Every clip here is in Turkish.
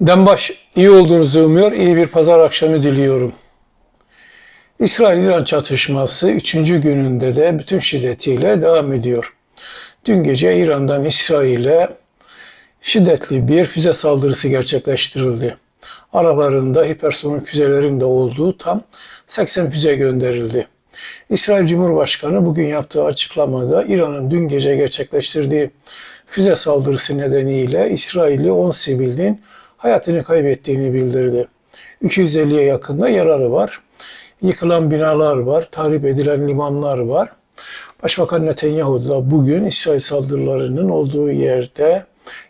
Dembaş iyi olduğunuzu umuyor, iyi bir pazar akşamı diliyorum. İsrail-İran çatışması 3. gününde de bütün şiddetiyle devam ediyor. Dün gece İran'dan İsrail'e şiddetli bir füze saldırısı gerçekleştirildi. Aralarında hipersonik füzelerin de olduğu tam 80 füze gönderildi. İsrail Cumhurbaşkanı bugün yaptığı açıklamada İran'ın dün gece gerçekleştirdiği füze saldırısı nedeniyle İsrailli 10 sivilin hayatını kaybettiğini bildirdi. 250'ye yakında yararı var. Yıkılan binalar var, tahrip edilen limanlar var. Başbakan Netanyahu da bugün İsrail saldırılarının olduğu yerde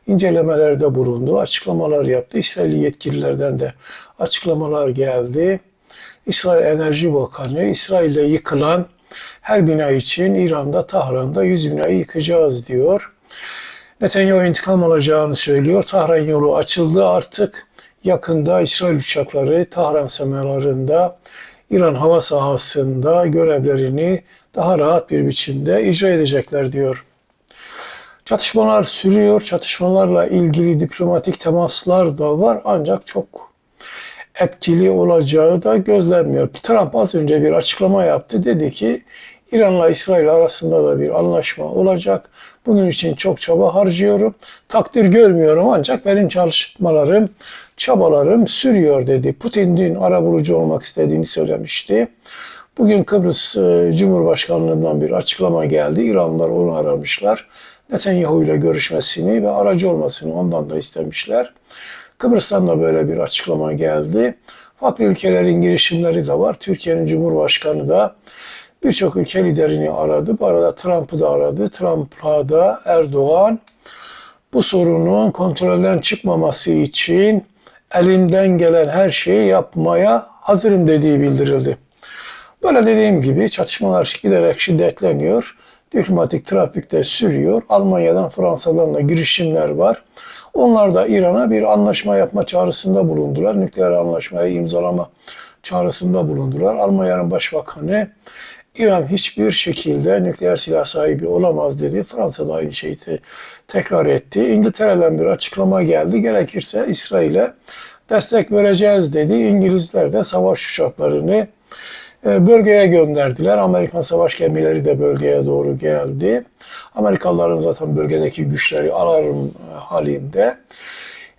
incelemelerde bulundu, açıklamalar yaptı. İsrailli yetkililerden de açıklamalar geldi. İsrail Enerji Bakanı, İsrail'de yıkılan her bina için İran'da, Tahran'da 100 binayı yıkacağız diyor. Netanyahu intikam alacağını söylüyor. Tahran yolu açıldı artık. Yakında İsrail uçakları Tahran semalarında İran hava sahasında görevlerini daha rahat bir biçimde icra edecekler diyor. Çatışmalar sürüyor. Çatışmalarla ilgili diplomatik temaslar da var ancak çok etkili olacağı da gözlenmiyor. Trump az önce bir açıklama yaptı. Dedi ki İran'la İsrail arasında da bir anlaşma olacak. Bunun için çok çaba harcıyorum. Takdir görmüyorum ancak benim çalışmalarım, çabalarım sürüyor dedi. Putin dün arabulucu olmak istediğini söylemişti. Bugün Kıbrıs e, Cumhurbaşkanlığından bir açıklama geldi. İranlılar onu aramışlar. Netanyahu ile görüşmesini ve aracı olmasını ondan da istemişler. Kıbrıs'tan da böyle bir açıklama geldi. Farklı ülkelerin girişimleri de var. Türkiye'nin Cumhurbaşkanı da birçok ülke liderini aradı. Bu arada Trump'ı da aradı. Trump'a da Erdoğan bu sorunun kontrolden çıkmaması için elimden gelen her şeyi yapmaya hazırım dediği bildirildi. Böyle dediğim gibi çatışmalar giderek şiddetleniyor. Diplomatik trafik de sürüyor. Almanya'dan, Fransa'dan da girişimler var. Onlar da İran'a bir anlaşma yapma çağrısında bulundular. Nükleer anlaşmayı imzalama çağrısında bulundular. Almanya'nın başbakanı İran hiçbir şekilde nükleer silah sahibi olamaz dedi. Fransa da aynı şeyi te tekrar etti. İngiltere'den bir açıklama geldi. Gerekirse İsrail'e destek vereceğiz dedi. İngilizler de savaş uçaklarını e, bölgeye gönderdiler. Amerikan savaş gemileri de bölgeye doğru geldi. Amerikalıların zaten bölgedeki güçleri alarım halinde.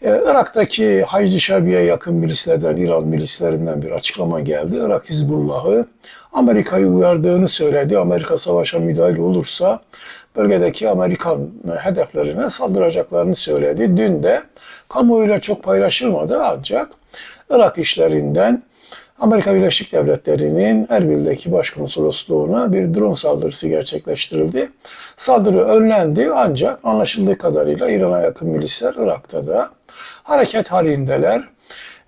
Ee, Irak'taki Hayzi Şabi'ye yakın milislerden, İran milislerinden bir açıklama geldi. Irak Hizbullah'ı Amerika'yı uyardığını söyledi. Amerika savaşa müdahil olursa bölgedeki Amerikan hedeflerine saldıracaklarını söyledi. Dün de kamuoyuyla çok paylaşılmadı ancak Irak işlerinden Amerika Birleşik Devletleri'nin Erbil'deki başkonsolosluğuna bir drone saldırısı gerçekleştirildi. Saldırı önlendi ancak anlaşıldığı kadarıyla İran'a yakın milisler Irak'ta da hareket halindeler.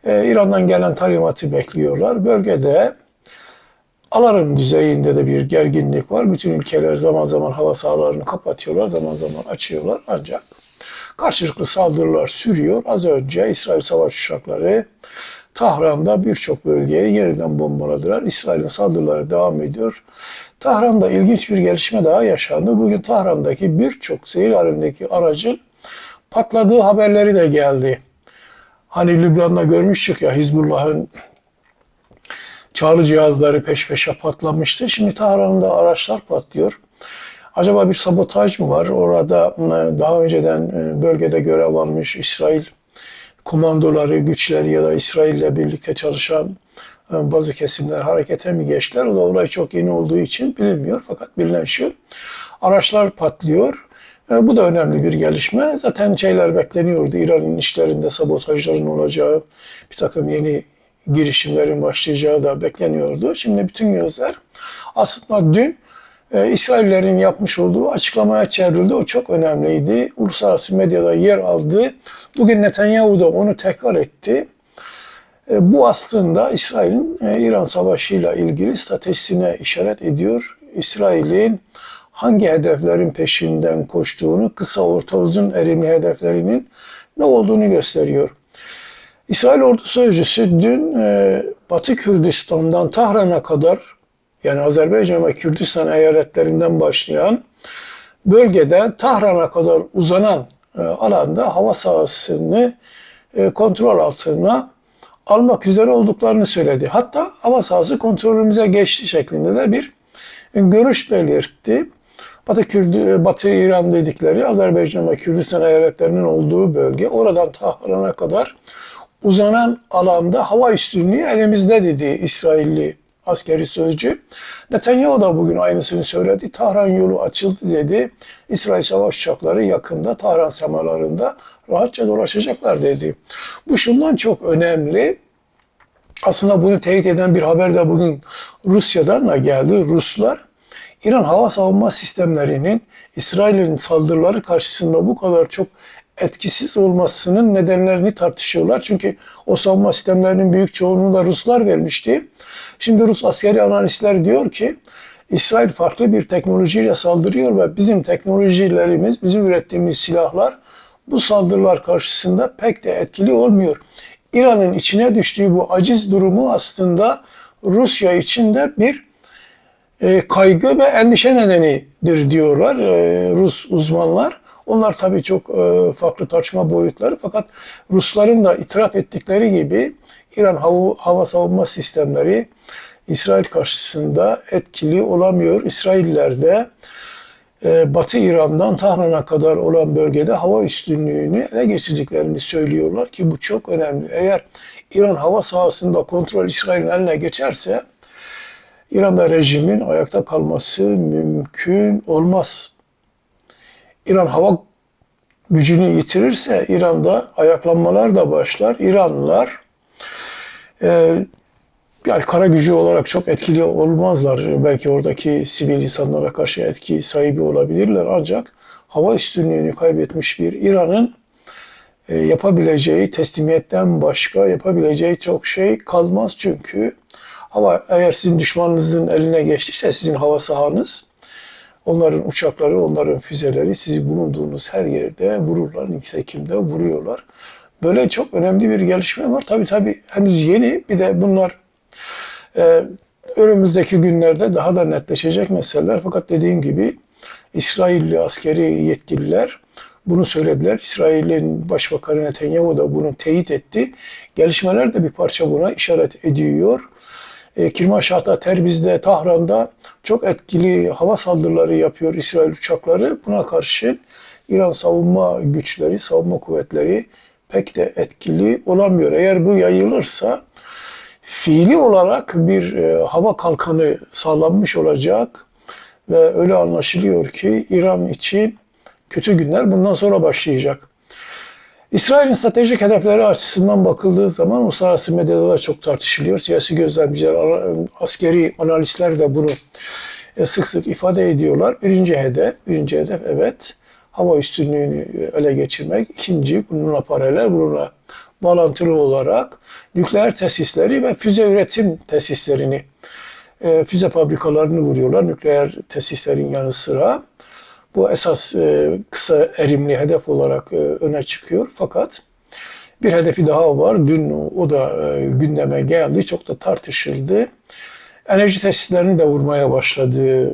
Ee, İran'dan gelen talimatı bekliyorlar. Bölgede alarm düzeyinde de bir gerginlik var. Bütün ülkeler zaman zaman hava sahalarını kapatıyorlar, zaman zaman açıyorlar. Ancak karşılıklı saldırılar sürüyor. Az önce İsrail savaş uçakları Tahran'da birçok bölgeyi yeniden bombaladılar. İsrail'in saldırıları devam ediyor. Tahran'da ilginç bir gelişme daha yaşandı. Bugün Tahran'daki birçok seyir halindeki aracın patladığı haberleri de geldi. Hani Lübnan'da görmüştük ya Hizbullah'ın çağrı cihazları peş peşe patlamıştı. Şimdi Tahran'da araçlar patlıyor. Acaba bir sabotaj mı var? Orada ıı, daha önceden ıı, bölgede görev almış İsrail komandoları, güçleri ya da İsrail ile birlikte çalışan ıı, bazı kesimler harekete mi geçtiler? O da olay çok yeni olduğu için bilinmiyor. Fakat bilinen şu, araçlar patlıyor. Bu da önemli bir gelişme. Zaten şeyler bekleniyordu. İran'ın işlerinde sabotajların olacağı, bir takım yeni girişimlerin başlayacağı da bekleniyordu. Şimdi bütün gözler aslında dün e, İsraillerin yapmış olduğu açıklamaya çevrildi. O çok önemliydi. Uluslararası medyada yer aldı. Bugün Netanyahu da onu tekrar etti. E, bu aslında İsrail'in e, İran Savaşı ile ilgili stratejisine işaret ediyor. İsrail'in hangi hedeflerin peşinden koştuğunu, kısa, orta, uzun erimli hedeflerinin ne olduğunu gösteriyor. İsrail Ordu Sözcüsü dün e, Batı Kürdistan'dan Tahran'a kadar yani Azerbaycan ve Kürdistan eyaletlerinden başlayan bölgede Tahran'a kadar uzanan e, alanda hava sahasını e, kontrol altına almak üzere olduklarını söyledi. Hatta hava sahası kontrolümüze geçti şeklinde de bir görüş belirtti. Batı, Kürdü, Batı İran dedikleri Azerbaycan ve Kürdistan eyaletlerinin olduğu bölge oradan Tahran'a kadar uzanan alanda hava üstünlüğü elimizde dedi İsrailli askeri sözcü. Netanyahu da bugün aynısını söyledi. Tahran yolu açıldı dedi. İsrail savaş uçakları yakında Tahran semalarında rahatça dolaşacaklar dedi. Bu şundan çok önemli. Aslında bunu teyit eden bir haber de bugün Rusya'dan da geldi. Ruslar İran hava savunma sistemlerinin İsrail'in saldırıları karşısında bu kadar çok etkisiz olmasının nedenlerini tartışıyorlar. Çünkü o savunma sistemlerinin büyük çoğunluğunu da Ruslar vermişti. Şimdi Rus askeri analistler diyor ki İsrail farklı bir teknolojiyle saldırıyor ve bizim teknolojilerimiz, bizim ürettiğimiz silahlar bu saldırılar karşısında pek de etkili olmuyor. İran'ın içine düştüğü bu aciz durumu aslında Rusya için de bir e, kaygı ve endişe nedenidir diyorlar e, Rus uzmanlar. Onlar tabii çok e, farklı tartışma boyutları fakat Rusların da itiraf ettikleri gibi İran hava, savunma sistemleri İsrail karşısında etkili olamıyor. İsrailler de e, Batı İran'dan Tahran'a kadar olan bölgede hava üstünlüğünü ele geçirdiklerini söylüyorlar ki bu çok önemli. Eğer İran hava sahasında kontrol İsrail'in eline geçerse İran'da rejimin ayakta kalması mümkün olmaz. İran hava gücünü yitirirse İran'da ayaklanmalar da başlar. İranlılar e, yani kara gücü olarak çok etkili olmazlar. Belki oradaki sivil insanlara karşı etki sahibi olabilirler. Ancak hava üstünlüğünü kaybetmiş bir İran'ın e, yapabileceği teslimiyetten başka yapabileceği çok şey kalmaz. Çünkü hava eğer sizin düşmanınızın eline geçtiyse sizin hava sahanız Onların uçakları, onların füzeleri sizi bulunduğunuz her yerde vururlar, nitekim vuruyorlar. Böyle çok önemli bir gelişme var. Tabii tabii henüz yeni. Bir de bunlar e, önümüzdeki günlerde daha da netleşecek meseleler. Fakat dediğim gibi İsrailli askeri yetkililer bunu söylediler. İsrail'in Başbakanı Netanyahu da bunu teyit etti. Gelişmeler de bir parça buna işaret ediyor. E, Kirmanşah'ta, Terbiz'de, Tahran'da çok etkili hava saldırıları yapıyor İsrail uçakları. Buna karşı İran savunma güçleri, savunma kuvvetleri pek de etkili olamıyor. Eğer bu yayılırsa fiili olarak bir e, hava kalkanı sağlanmış olacak ve öyle anlaşılıyor ki İran için kötü günler bundan sonra başlayacak. İsrail'in stratejik hedefleri açısından bakıldığı zaman uluslararası medyada da çok tartışılıyor. Siyasi gözlemciler, askeri analistler de bunu e, sık sık ifade ediyorlar. Birinci hedef, birinci hedef evet hava üstünlüğünü ele geçirmek. İkinci bununla paralel, bununla bağlantılı olarak nükleer tesisleri ve füze üretim tesislerini, e, füze fabrikalarını vuruyorlar. Nükleer tesislerin yanı sıra bu esas e, kısa erimli hedef olarak e, öne çıkıyor. Fakat bir hedefi daha var. Dün o da e, gündeme geldi. Çok da tartışıldı. Enerji tesislerini de vurmaya başladı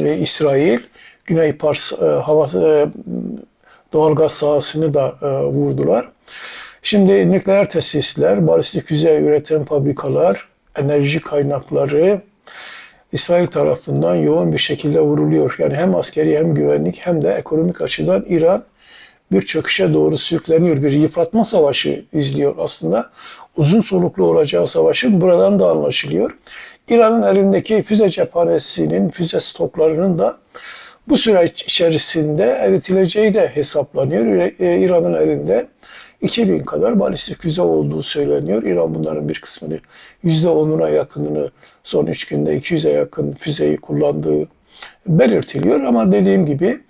e, İsrail. Güney Pars e, hava e, doğalgaz sahasını da e, vurdular. Şimdi nükleer tesisler, balistik füze üreten fabrikalar, enerji kaynakları, İsrail tarafından yoğun bir şekilde vuruluyor. Yani hem askeri hem güvenlik hem de ekonomik açıdan İran bir çöküşe doğru sürükleniyor. Bir yıpratma savaşı izliyor aslında. Uzun soluklu olacağı savaşın buradan da anlaşılıyor. İran'ın elindeki füze cephanesinin, füze stoklarının da bu süreç içerisinde eritileceği de hesaplanıyor. E, İran'ın elinde 2000 kadar balistik füze olduğu söyleniyor. İran bunların bir kısmını %10'una yakınını son 3 günde 200'e yakın füzeyi kullandığı belirtiliyor. Ama dediğim gibi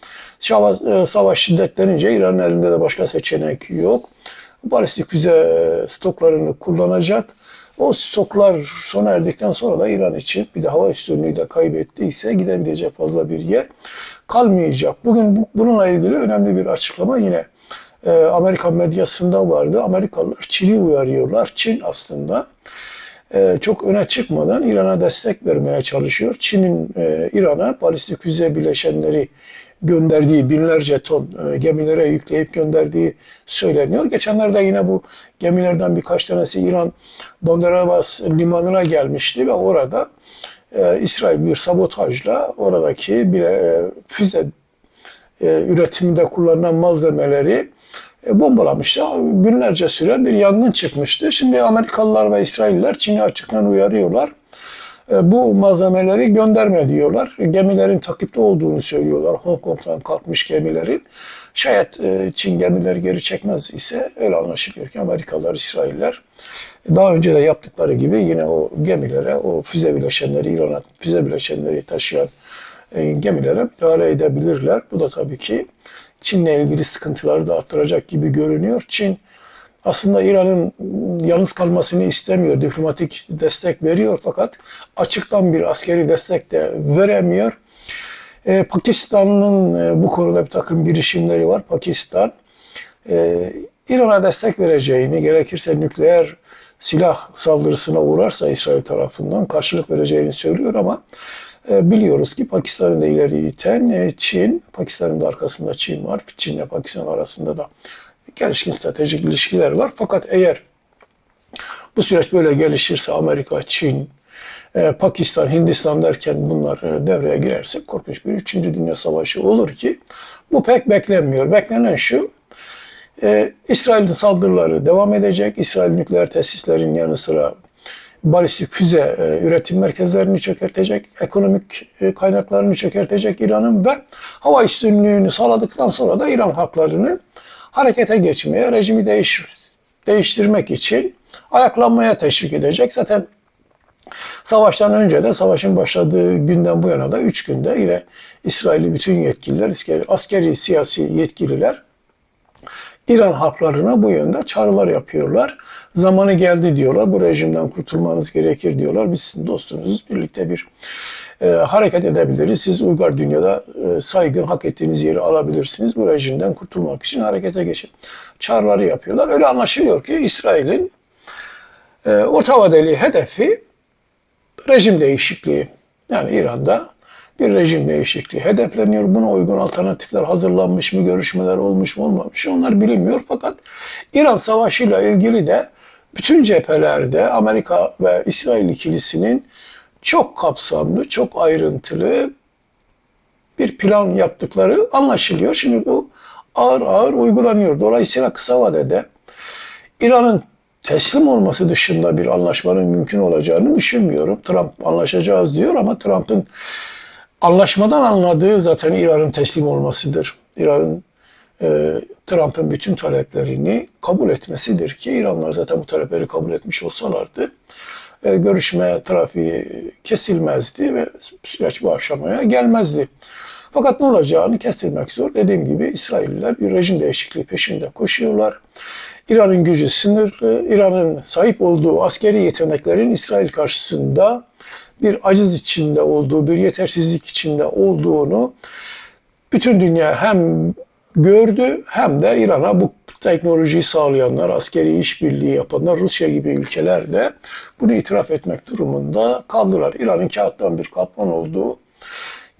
e, savaş şiddetlenince İran'ın elinde de başka seçenek yok. Balistik füze stoklarını kullanacak. O stoklar sona erdikten sonra da İran için bir de hava üstünlüğü de kaybettiyse gidebilecek fazla bir yer kalmayacak. Bugün bununla ilgili önemli bir açıklama yine e, Amerikan medyasında vardı. Amerikalılar Çin'i uyarıyorlar. Çin aslında e, çok öne çıkmadan İran'a destek vermeye çalışıyor. Çin'in e, İran'a balistik füze bileşenleri gönderdiği binlerce ton e, gemilere yükleyip gönderdiği söyleniyor. Geçenlerde yine bu gemilerden birkaç tanesi İran Bandar Abbas limanına gelmişti ve orada e, İsrail bir sabotajla oradaki bile e, füze e, üretiminde kullanılan malzemeleri e, bombalamışlar. Günlerce süren bir yangın çıkmıştı. Şimdi Amerikalılar ve İsrailler Çin'i açıktan uyarıyorlar. E, bu malzemeleri gönderme diyorlar. Gemilerin takipte olduğunu söylüyorlar. Hong Kong'dan kalkmış gemilerin. Şayet e, Çin gemileri geri çekmez ise öyle anlaşılıyor ki Amerikalılar, İsrailler daha önce de yaptıkları gibi yine o gemilere, o füze bileşenleri, İran'a füze bileşenleri taşıyan gemilere müdahale edebilirler. Bu da tabii ki Çin'le ilgili sıkıntıları da arttıracak gibi görünüyor. Çin aslında İran'ın yalnız kalmasını istemiyor, diplomatik destek veriyor fakat açıktan bir askeri destek de veremiyor. Ee, Pakistan'ın e, bu konuda bir takım girişimleri var. Pakistan e, İran'a destek vereceğini, gerekirse nükleer silah saldırısına uğrarsa İsrail tarafından karşılık vereceğini söylüyor ama biliyoruz ki Pakistan'ı da ileri iten e, Çin, Pakistan'ın da arkasında Çin var. Çin ile Pakistan arasında da gelişkin stratejik ilişkiler var. Fakat eğer bu süreç böyle gelişirse Amerika, Çin, e, Pakistan, Hindistan derken bunlar devreye girerse korkunç bir 3. Dünya Savaşı olur ki bu pek beklenmiyor. Beklenen şu, İsrail'in saldırıları devam edecek. İsrail nükleer tesislerin yanı sıra balistik füze e, üretim merkezlerini çökertecek, ekonomik e, kaynaklarını çökertecek İran'ın ve hava üstünlüğünü sağladıktan sonra da İran halklarını harekete geçmeye, rejimi değiş, değiştirmek için ayaklanmaya teşvik edecek. Zaten savaştan önce de savaşın başladığı günden bu yana da 3 günde yine İsrail'i bütün yetkililer, askeri, askeri siyasi yetkililer İran halklarına bu yönde çağrılar yapıyorlar. Zamanı geldi diyorlar. Bu rejimden kurtulmanız gerekir diyorlar. Biz sizin dostunuzuz. Birlikte bir e, hareket edebiliriz. Siz uygar dünyada e, saygın, hak ettiğiniz yeri alabilirsiniz. Bu rejimden kurtulmak için harekete geçin. Çağrıları yapıyorlar. Öyle anlaşılıyor ki İsrail'in e, orta vadeli hedefi rejim değişikliği. Yani İran'da bir rejim değişikliği hedefleniyor. Buna uygun alternatifler hazırlanmış mı, görüşmeler olmuş mu olmamış mı onlar bilinmiyor. Fakat İran Savaşı ile ilgili de bütün cephelerde Amerika ve İsrail ikilisinin çok kapsamlı, çok ayrıntılı bir plan yaptıkları anlaşılıyor. Şimdi bu ağır ağır uygulanıyor. Dolayısıyla kısa vadede İran'ın teslim olması dışında bir anlaşmanın mümkün olacağını düşünmüyorum. Trump anlaşacağız diyor ama Trump'ın anlaşmadan anladığı zaten İran'ın teslim olmasıdır. İran'ın e, Trump'ın bütün taleplerini kabul etmesidir ki İranlar zaten bu talepleri kabul etmiş olsalardı e, görüşme trafiği kesilmezdi ve süreç bu aşamaya gelmezdi. Fakat ne olacağını kestirmek zor. Dediğim gibi İsrailliler bir rejim değişikliği peşinde koşuyorlar. İran'ın gücü sınırlı. İran'ın sahip olduğu askeri yeteneklerin İsrail karşısında bir aciz içinde olduğu, bir yetersizlik içinde olduğunu bütün dünya hem gördü hem de İran'a bu teknolojiyi sağlayanlar, askeri işbirliği yapanlar, Rusya gibi ülkeler de bunu itiraf etmek durumunda kaldılar. İran'ın kağıttan bir kaplan olduğu,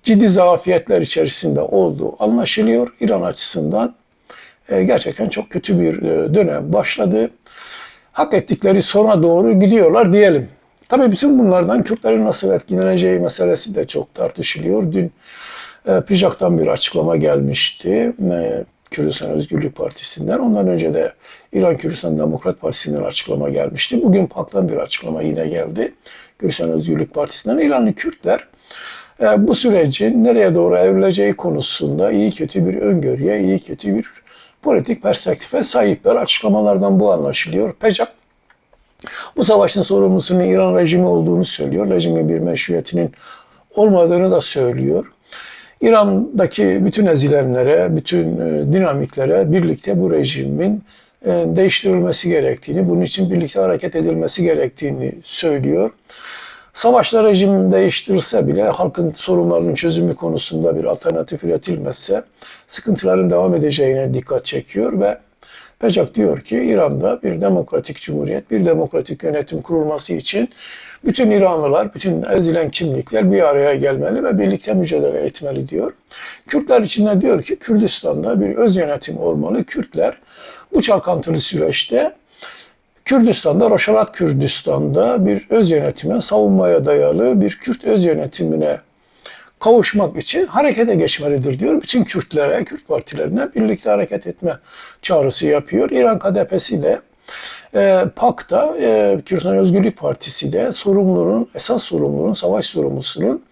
ciddi zafiyetler içerisinde olduğu anlaşılıyor. İran açısından e, gerçekten çok kötü bir e, dönem başladı. Hak ettikleri sona doğru gidiyorlar diyelim. Tabii bütün bunlardan Kürtlerin nasıl etkileneceği meselesi de çok tartışılıyor. Dün e, PİJAK'tan bir açıklama gelmişti. E, Kürdistan Özgürlük Partisi'nden. Ondan önce de İran Kürdistan Demokrat Partisi'nden açıklama gelmişti. Bugün PAK'tan bir açıklama yine geldi. Kürdistan Özgürlük Partisi'nden. İranlı Kürtler bu sürecin nereye doğru evrileceği konusunda iyi kötü bir öngörüye, iyi kötü bir politik perspektife sahipler. Açıklamalardan bu anlaşılıyor. PEJAK bu savaşın sorumlusunun İran rejimi olduğunu söylüyor. Rejimin bir meşruiyetinin olmadığını da söylüyor. İran'daki bütün ezilenlere, bütün e, dinamiklere birlikte bu rejimin e, değiştirilmesi gerektiğini, bunun için birlikte hareket edilmesi gerektiğini söylüyor. Savaşla rejim değiştirilse bile halkın sorunlarının çözümü konusunda bir alternatif üretilmezse sıkıntıların devam edeceğine dikkat çekiyor ve Pecak diyor ki İran'da bir demokratik cumhuriyet, bir demokratik yönetim kurulması için bütün İranlılar, bütün ezilen kimlikler bir araya gelmeli ve birlikte mücadele etmeli diyor. Kürtler için de diyor ki Kürdistan'da bir öz yönetim olmalı. Kürtler bu çalkantılı süreçte Kürdistan'da, Roşalat Kürdistan'da bir öz yönetime, savunmaya dayalı bir Kürt öz yönetimine kavuşmak için harekete geçmelidir diyor. Bütün Kürtlere, Kürt partilerine birlikte hareket etme çağrısı yapıyor. İran KDP'si de e, PAK'ta, e, Kürdistan Özgürlük Partisi de sorumlunun, esas sorumlunun, savaş sorumlusunun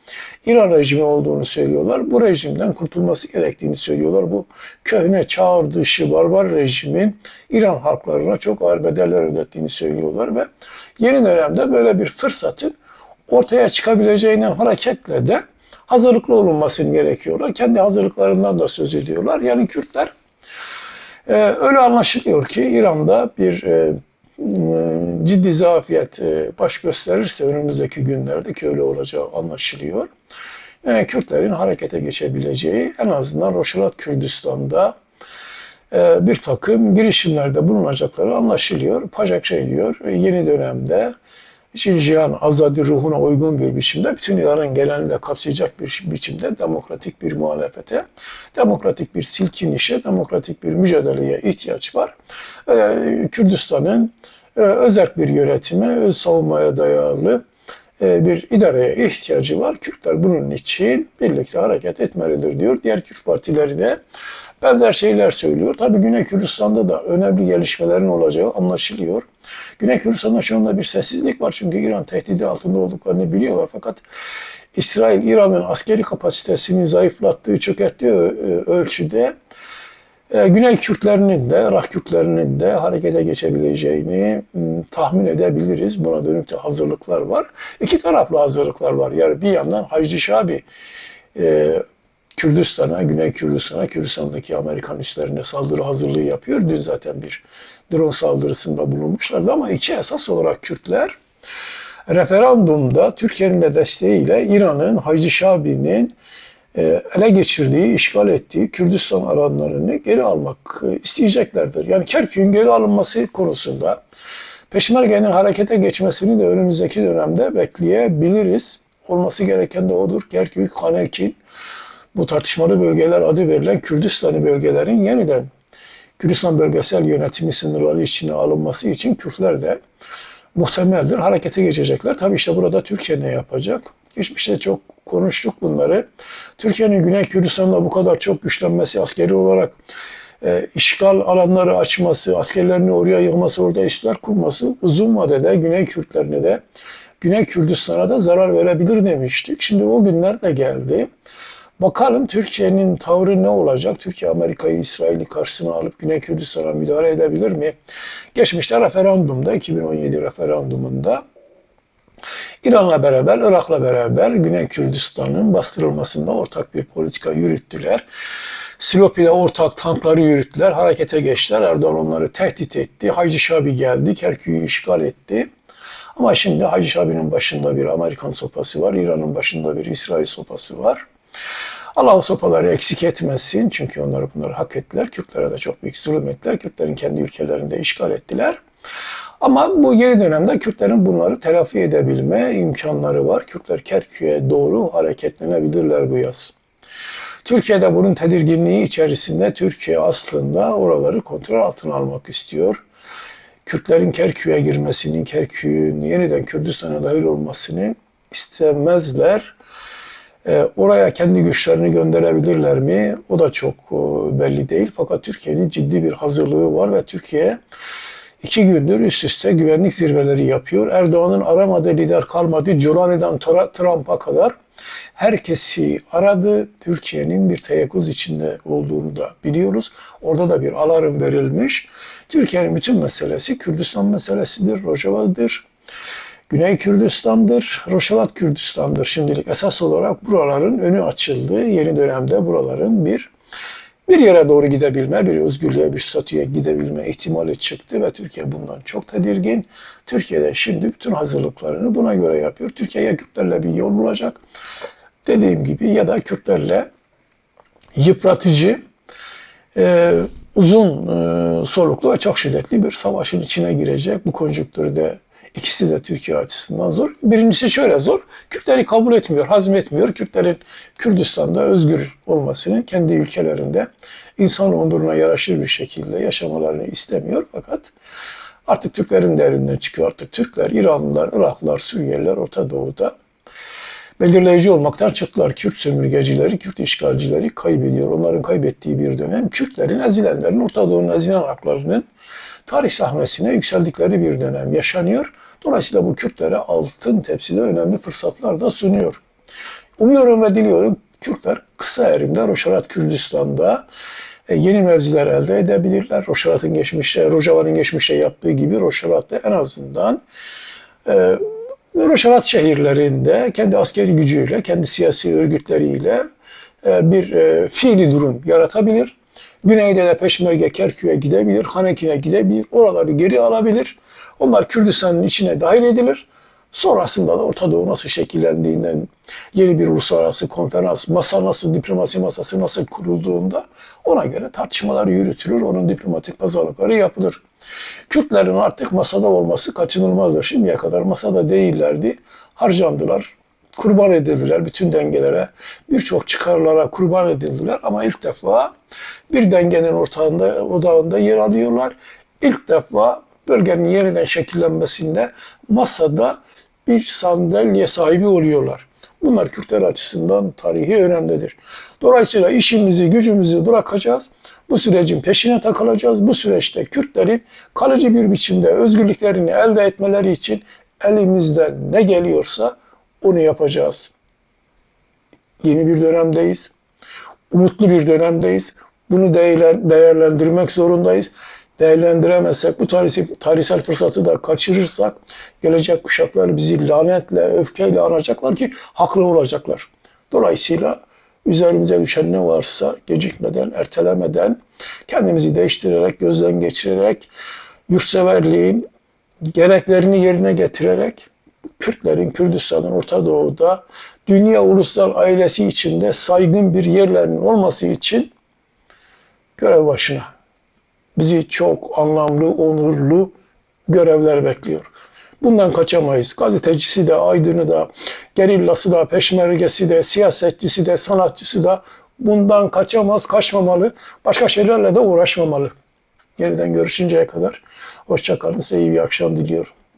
İran rejimi olduğunu söylüyorlar. Bu rejimden kurtulması gerektiğini söylüyorlar. Bu köhne, çağır dışı, barbar rejimin İran halklarına çok ağır bedeller ödettiğini söylüyorlar ve yeni dönemde böyle bir fırsatın ortaya çıkabileceğinden hareketle de hazırlıklı olunmasını gerekiyorlar. Kendi hazırlıklarından da söz ediyorlar. Yani Kürtler e, öyle anlaşılıyor ki İran'da bir e, e, ciddi zafiyet e, baş gösterirse önümüzdeki günlerde ki öyle olacağı anlaşılıyor. Yani Kürtlerin harekete geçebileceği en azından Roşalat Kürdistan'da e, bir takım girişimlerde bulunacakları anlaşılıyor. Pajak şey diyor, yeni dönemde Şinjiyan azadi ruhuna uygun bir biçimde bütün İran'ın genelini de kapsayacak bir biçimde demokratik bir muhalefete, demokratik bir silkinişe, demokratik bir mücadeleye ihtiyaç var. Ee, Kürdistan'ın e, özerk bir yönetime, öz savunmaya dayalı e, bir idareye ihtiyacı var. Kürtler bunun için birlikte hareket etmelidir diyor. Diğer Kürt partileri de benzer şeyler söylüyor. Tabii Güney Kürdistan'da da önemli gelişmelerin olacağı anlaşılıyor. Güney Kürdistan'da şu anda bir sessizlik var çünkü İran tehdidi altında olduklarını biliyorlar. Fakat İsrail, İran'ın askeri kapasitesini zayıflattığı, çökerttiği ölçüde e, Güney Kürtlerinin de, Irak Kürtlerinin de harekete geçebileceğini tahmin edebiliriz. Buna dönük de hazırlıklar var. İki taraflı hazırlıklar var. Yani bir yandan Hacı Şabi e, Kürdistan'a, Güney Kürdistan'a, Kürdistan'daki Amerikan üslerine saldırı hazırlığı yapıyor. Dün zaten bir drone saldırısında bulunmuşlardı ama iki esas olarak Kürtler referandumda Türkiye'nin de desteğiyle İran'ın Hacı Şabi'nin e, ele geçirdiği, işgal ettiği Kürdistan alanlarını geri almak e, isteyeceklerdir. Yani Kerkük'ün geri alınması konusunda Peşmerge'nin harekete geçmesini de önümüzdeki dönemde bekleyebiliriz. Olması gereken de odur. Kerkük, Kanekin, bu tartışmalı bölgeler adı verilen Kürdistan'ı bölgelerin yeniden Kürdistan bölgesel yönetimi sınırları içine alınması için Kürtler de muhtemeldir harekete geçecekler. Tabii işte burada Türkiye ne yapacak? Geçmişte çok konuştuk bunları. Türkiye'nin Güney Kürdistan'da bu kadar çok güçlenmesi askeri olarak e, işgal alanları açması, askerlerini oraya yığması, orada işler kurması uzun vadede Güney Kürtlerine de Güney Kürdistan'a da zarar verebilir demiştik. Şimdi o günler de geldi. Bakalım Türkiye'nin tavrı ne olacak? Türkiye Amerika'yı, İsrail'i karşısına alıp Güney Kürdistan'a müdahale edebilir mi? Geçmişte referandumda, 2017 referandumunda İran'la beraber, Irak'la beraber Güney Kürdistan'ın bastırılmasında ortak bir politika yürüttüler. Silopi'de ortak tankları yürüttüler, harekete geçtiler. Erdoğan onları tehdit etti. Hacı Şabi geldi, Kerkük'ü işgal etti. Ama şimdi Hacı Şabi'nin başında bir Amerikan sopası var, İran'ın başında bir İsrail sopası var. Allah o sopaları eksik etmesin. Çünkü onları bunları hak ettiler. Kürtlere de çok büyük zulüm ettiler. Kürtlerin kendi ülkelerinde işgal ettiler. Ama bu yeni dönemde Kürtlerin bunları telafi edebilme imkanları var. Kürtler Kerkük'e doğru hareketlenebilirler bu yaz. Türkiye'de bunun tedirginliği içerisinde Türkiye aslında oraları kontrol altına almak istiyor. Kürtlerin Kerkük'e girmesini, Kerkük'ün yeniden Kürdistan'a dahil olmasını istemezler. E, oraya kendi güçlerini gönderebilirler mi? O da çok e, belli değil. Fakat Türkiye'nin ciddi bir hazırlığı var ve Türkiye iki gündür üst üste güvenlik zirveleri yapıyor. Erdoğan'ın aramadığı lider kalmadı. Giuliani'den Trump'a kadar herkesi aradı. Türkiye'nin bir teyakkuz içinde olduğunu da biliyoruz. Orada da bir alarm verilmiş. Türkiye'nin bütün meselesi Kürdistan meselesidir, Rojava'dır. Güney Kürdistan'dır, Roşavat Kürdistan'dır şimdilik. Esas olarak buraların önü açıldı. Yeni dönemde buraların bir bir yere doğru gidebilme, bir özgürlüğe, bir statüye gidebilme ihtimali çıktı ve Türkiye bundan çok tedirgin. Türkiye'de şimdi bütün hazırlıklarını buna göre yapıyor. Türkiye ya Kürtlerle bir yol bulacak, dediğim gibi ya da Kürtlerle yıpratıcı, e, uzun e, soluklu ve çok şiddetli bir savaşın içine girecek. Bu konjonktürde ikisi de Türkiye açısından zor. Birincisi şöyle zor. Kürtleri kabul etmiyor, hazmetmiyor. Kürtlerin Kürdistan'da özgür olmasını, kendi ülkelerinde insan onuruna yaraşır bir şekilde yaşamalarını istemiyor. Fakat artık Türklerin derinden çıkıyor. Artık Türkler, İranlılar, Iraklılar, Suriyeliler Orta Doğu'da belirleyici olmaktan çıktılar. Kürt sömürgecileri, Kürt işgalcileri kaybediyor. Onların kaybettiği bir dönem Kürtlerin, ezilenlerin, Orta Doğu'nun ezilen halklarının tarih sahnesine yükseldikleri bir dönem yaşanıyor. Dolayısıyla bu Kürtlere altın tepside önemli fırsatlar da sunuyor. Umuyorum ve diliyorum Kürtler kısa erimde Roşarat Kürdistan'da e, yeni mevziler elde edebilirler. Roşarat'ın geçmişte, Rojava'nın geçmişte yaptığı gibi Roşarat'ta en azından e, Roşarat şehirlerinde kendi askeri gücüyle, kendi siyasi örgütleriyle e, bir e, fiili durum yaratabilir. Güneyde de Peşmerge Kerkük'e gidebilir, Haneki'ne gidebilir, oraları geri alabilir. Onlar Kürdistan'ın içine dahil edilir. Sonrasında da Orta Doğu nasıl şekillendiğinden, yeni bir uluslararası konferans, masa nasıl, diplomasi masası nasıl kurulduğunda ona göre tartışmalar yürütülür, onun diplomatik pazarlıkları yapılır. Kürtlerin artık masada olması kaçınılmazdır. Şimdiye kadar masada değillerdi, harcandılar, kurban edildiler bütün dengelere, birçok çıkarlara kurban edildiler ama ilk defa bir dengenin ortağında, odağında yer alıyorlar. İlk defa bölgenin yeniden şekillenmesinde masada bir sandalye sahibi oluyorlar. Bunlar Kürtler açısından tarihi önemlidir. Dolayısıyla işimizi, gücümüzü bırakacağız. Bu sürecin peşine takılacağız. Bu süreçte Kürtlerin kalıcı bir biçimde özgürlüklerini elde etmeleri için elimizden ne geliyorsa onu yapacağız. Yeni bir dönemdeyiz. Umutlu bir dönemdeyiz. Bunu değerlendirmek zorundayız. Değerlendiremezsek, bu tarihsel, tarihsel fırsatı da kaçırırsak gelecek kuşaklar bizi lanetle, öfkeyle anacaklar ki haklı olacaklar. Dolayısıyla üzerimize düşen ne varsa gecikmeden, ertelemeden, kendimizi değiştirerek, gözden geçirerek, yurtseverliğin gereklerini yerine getirerek Kürtlerin Kürdistan'ın Orta Doğu'da dünya ulusal ailesi içinde saygın bir yerlerinin olması için görev başına. Bizi çok anlamlı, onurlu görevler bekliyor. Bundan kaçamayız. Gazetecisi de, aydını da, gerillası da, peşmergesi de, siyasetçisi de, sanatçısı da bundan kaçamaz, kaçmamalı. Başka şeylerle de uğraşmamalı. Yeniden görüşünceye kadar hoşçakalın. Size iyi bir akşam diliyorum.